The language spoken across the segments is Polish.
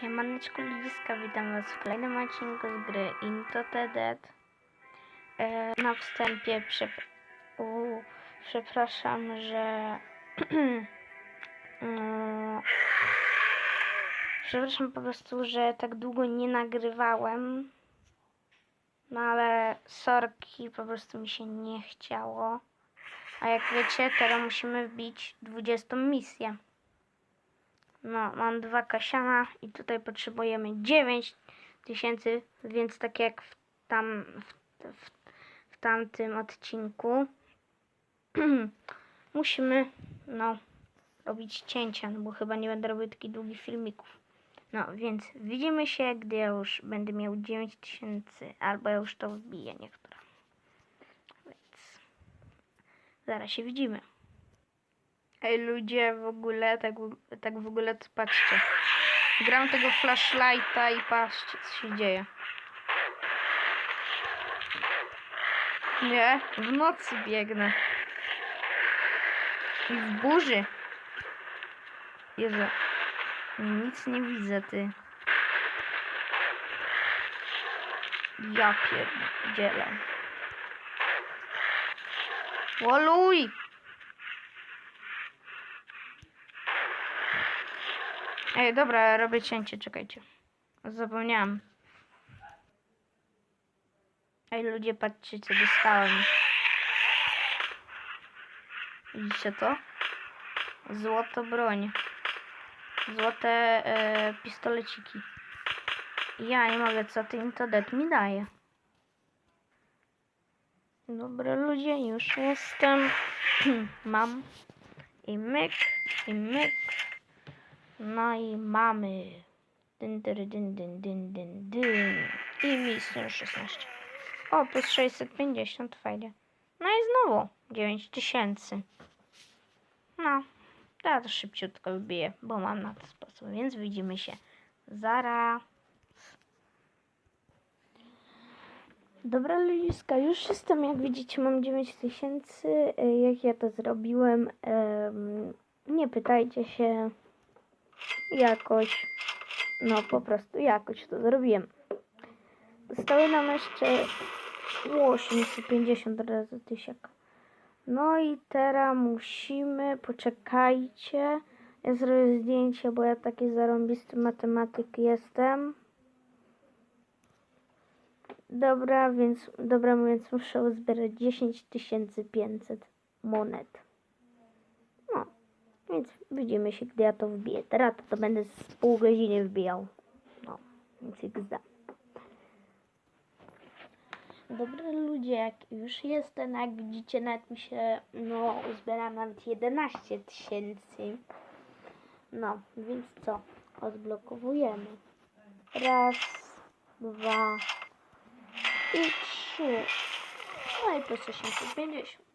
Siemaneczko ludziska, witam was w kolejnym odcinku z gry Into the Dead. E, na wstępie przep u, przepraszam, że mm, przepraszam po prostu, że tak długo nie nagrywałem. No ale sorki, po prostu mi się nie chciało. A jak wiecie, teraz musimy wbić 20 misję. No, mam dwa kasiana i tutaj potrzebujemy 9 tysięcy, więc tak jak w, tam, w, w, w tamtym odcinku musimy, no, robić cięcia, no bo chyba nie będę robił takich długich filmików. No, więc widzimy się, gdy ja już będę miał 9 tysięcy, albo ja już to wbiję niektóre. Więc zaraz się widzimy. Ej ludzie, w ogóle, tak, tak w ogóle to patrzcie. Gram tego flashlighta i patrzcie co się dzieje. Nie, w nocy biegnę. I w burzy. Jezu, nic nie widzę, ty. Ja pierdzielę. Woluj! Ej, dobra, robię cięcie, czekajcie. Zapomniałam. Ej, ludzie, patrzcie, co dostałem. Widzicie to? Złoto broń. Złote e, pistoleciki. Ja nie mogę, co ty det mi daje. Dobra, ludzie, już jestem. Mam. I myk, i myk. No i mamy. Dyn, dyn, dyn, dyn, dyn, dyn, dyn. I misję 16. O, plus 650, fajnie. No i znowu 9000. No, ja to szybciutko wbiję, bo mam na to sposób, więc widzimy się zaraz. Dobra ludziska, już jestem, jak widzicie mam 9000. Y, Jak ja to zrobiłem? Em, nie pytajcie się, jakoś, no po prostu jakoś to zrobiłem. Zostały nam jeszcze 850 razy tysiak. No i teraz musimy, poczekajcie, ja zrobię zdjęcie, bo ja taki zarąbisty matematyk jestem. Dobra, więc, dobra, więc muszę uzbierać 10 500 monet. Więc widzimy się, gdy ja to wbiję. Teraz to, będę z pół godziny wbijał. No, więc XD. Dobra ludzie, jak już jestem, jak widzicie, nawet mi się, no, uzbieram nawet 11 tysięcy. No, więc co? Odblokowujemy. Raz, dwa i trzy. No i plus 850.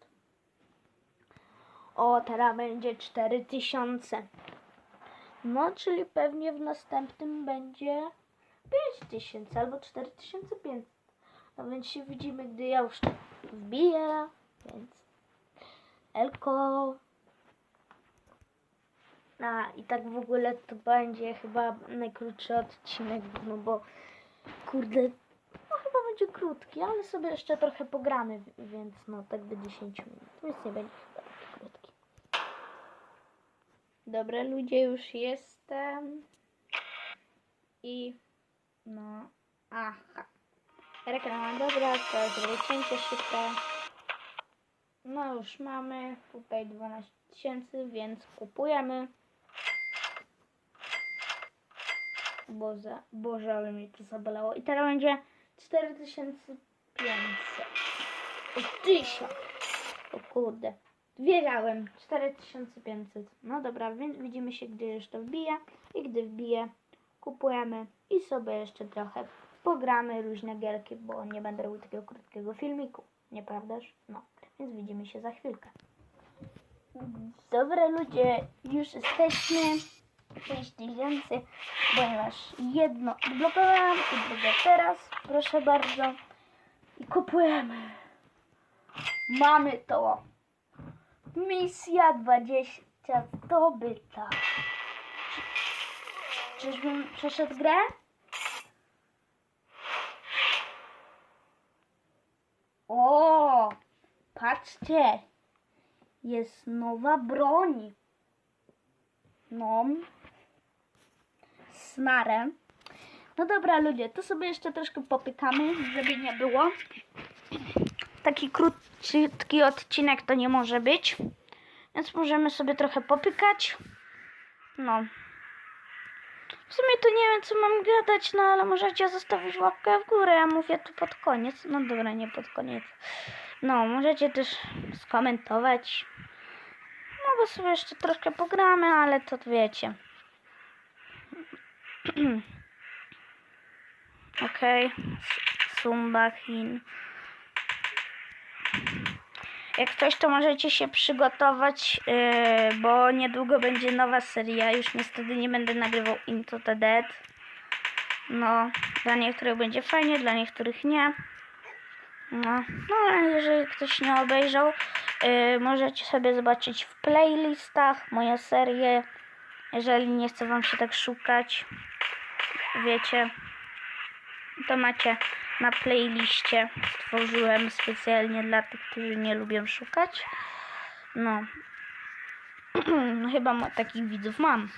O, teraz będzie 4000. No, czyli pewnie w następnym będzie 5000 albo 4500. No więc się widzimy, gdy ja już to wbiję. Więc Elko. A, i tak w ogóle to będzie chyba najkrótszy odcinek, no bo kurde, no chyba będzie krótki, ale sobie jeszcze trochę pogramy, więc no tak do 10 minut, więc nie będzie chyba taki krótki. Dobra ludzie, już jestem. I no, aha. Reklama, dobra, to zrobię cięcie szybko. No już mamy tutaj 12 tysięcy, więc kupujemy. Boże, Boże, ale mnie to zabolało. I teraz będzie 4500. O 1000. O kurde. Wierzyłem. 4500. No dobra, więc widzimy się, gdy już to. I gdy wbije, kupujemy i sobie jeszcze trochę pogramy różne gierki, bo nie będę robił takiego krótkiego filmiku. Nieprawdaż? No. Więc widzimy się za chwilkę. Dobra ludzie, już jesteśmy. 6000, ponieważ jedno odblokowałam i drugie teraz, proszę bardzo. I kupujemy. Mamy to. Misja 20 zdobyta. Czyżbym przeszedł grę? O, patrzcie. Jest nowa broń. No. Snarę. No dobra, ludzie, to sobie jeszcze troszkę popykamy, żeby nie było. Taki krótki odcinek to nie może być. Więc możemy sobie trochę popykać. No. W sumie to nie wiem, co mam gadać, no ale możecie zostawić łapkę w górę. Ja mówię tu pod koniec. No dobra, nie pod koniec. No, możecie też skomentować. No bo sobie jeszcze troszkę pogramy, ale to wiecie. Okej. Okay. Sumba Chin. Jak ktoś, to możecie się przygotować, yy, bo niedługo będzie nowa seria. Już niestety nie będę nagrywał Into the Dead. No, dla niektórych będzie fajnie, dla niektórych nie. No, no ale jeżeli ktoś nie obejrzał, yy, możecie sobie zobaczyć w playlistach moje serie. Jeżeli nie chce wam się tak szukać, wiecie, to macie na playliście. Stworzyłem specjalnie dla tych, którzy nie lubią szukać. No. Chyba ma, takich widzów mam.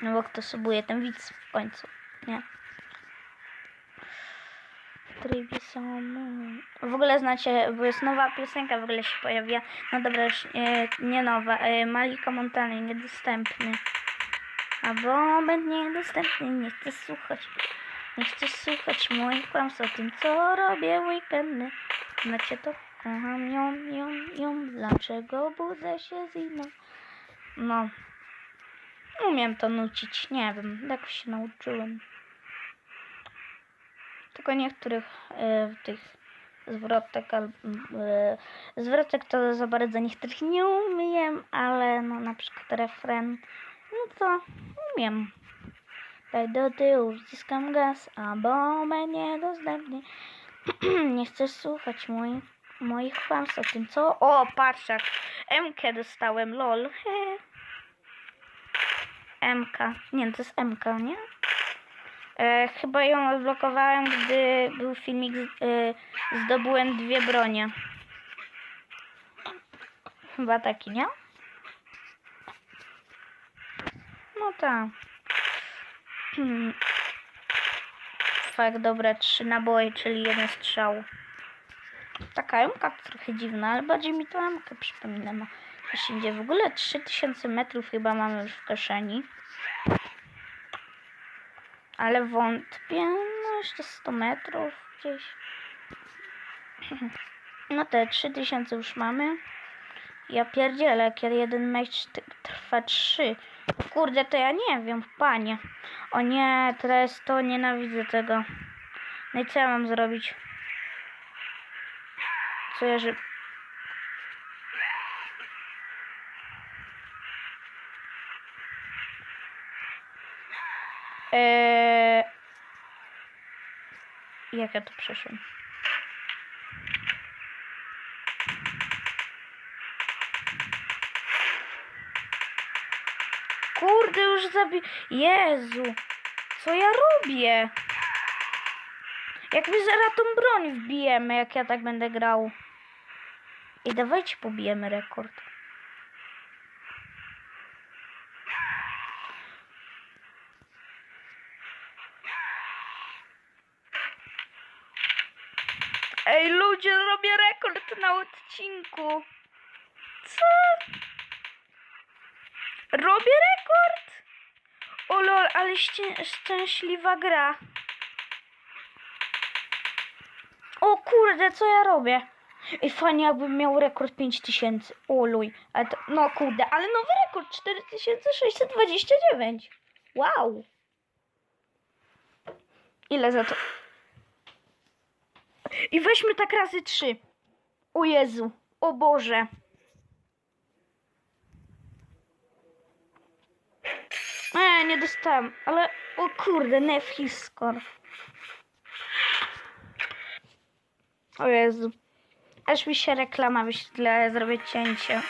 No bo kto subuje, ten widz w końcu. Nie. Triby są... W ogóle znacie, bo jest nowa piosenka w ogóle się pojawia. No dobra, już e, nie nowa. E, Malika Montana, niedostępny. Albo będzie niedostępny, nie chcę słuchać. Nie chcę słuchać moich kłamstw o tym, co robię weekendy. Znacie to? Kocham ją, ją, ją. Dlaczego budzę się z inną? No. Umiem to nucić, nie wiem. Tak się nauczyłem. Tylko niektórych e, tych zwrotek albo e, zwrotek to za bardzo niektórych nie umiem, ale no na przykład refren, no to umiem. Daj do tyłu, wciskam gaz, a bombę niedostępnie. nie chcesz słuchać moich, moich kłamstw o tym, co? O, patrz jak MK dostałem, lol. MK, nie, to jest MK, nie? E, chyba ją odblokowałem, gdy był filmik, e, zdobyłem dwie bronie. Chyba taki, nie? No tak. Hmm. Fakt, dobra, trzy naboje, czyli jeden strzał. Taka MK trochę dziwna, ale bardziej mi to MK przypomina. Ma gdzieś indziej. W ogóle 3000 metrów chyba mamy już w kieszeni. Ale wątpię, no jeszcze 100 metrów gdzieś. No te 3000 już mamy. Ja pierdzielę, jak jeden mecz trwa 3. Kurde, to ja nie wiem, panie. O nie, teraz to nienawidzę tego. No i co ja mam zrobić? Co ja, że... Eee... Jak ja tu przeszłem? Kurde, już zabi... Jezu! Co ja robię? Jak my zaraz tą broń wbijemy, jak ja tak będę grał. I dawajcie pobijemy rekord. Ej, ludzie, robię rekord na odcinku. Co? Robię rekord? O lol, ale szczę- szczęśliwa gra. O kurde, co ja robię? I fajnie jakbym miał rekord 5000. O luj. Ale to, no kurde, ale nowy rekord 4629. Wow. Ile za to? I weźmy tak razy 3. O Jezu. O Boże. E, nie dostałem, ale o kurde, Netflix score. O Jezu. Aż mi się reklama wyświetla, zrobię cięcie.